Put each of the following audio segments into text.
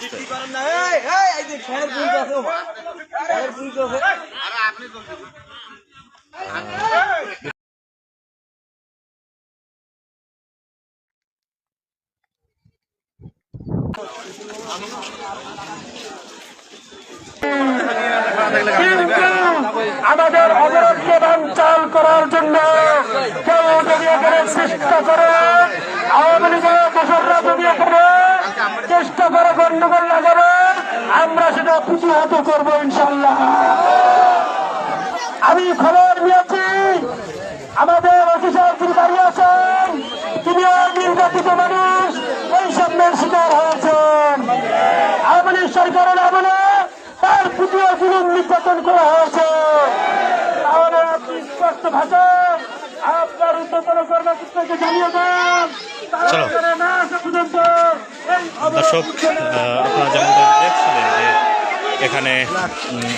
আসতে আমাদের অবরোধকে বাঞ্চাল করার জন্য কেউ যদি এখানে চেষ্টা করে আওয়ামী লীগের দোসররা যদি এখানে চেষ্টা করে গন্ডগোল না করে আমরা সেটা প্রতিহত করব ইনশাল্লাহ। আমি খবর নিয়েছি আমাদের অফিসার যিনি দাঁড়িয়ে আছেন তিনিও নির্যাতিত মানুষ এই সামনের শিকার হয়েছেন। আওয়ামী লীগ সরকারের আমলে তার প্রতিও জুলুম নির্যাতন করা হয়েছে। তাহলে আপনি স্পষ্ট ভাষায় আপনার উদ্যোতন কর্মকর্তাকে জানিয়ে দেন তারা না আসা পর্যন্ত দর্শক আপনারা যেমন দেখছিলেন যে এখানে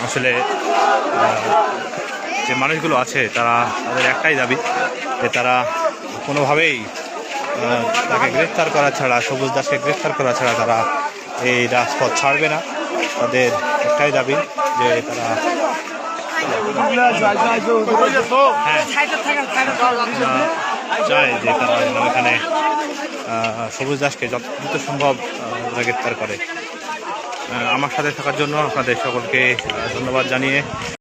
আসলে যে মানুষগুলো আছে তারা তাদের একটাই দাবি যে তারা কোনোভাবেই তাকে গ্রেফতার করা ছাড়া সবুজ দাসকে গ্রেফতার করা ছাড়া তারা এই রাজপথ ছাড়বে না। তাদের একটাই দাবি যে তারা হ্যাঁ। চায় যে তারা এখানে সবুজ দাসকে যত দ্রুত সম্ভব গ্রেপ্তার করে। আমার সাথে থাকার জন্য আপনাদের সকলকে ধন্যবাদ জানিয়ে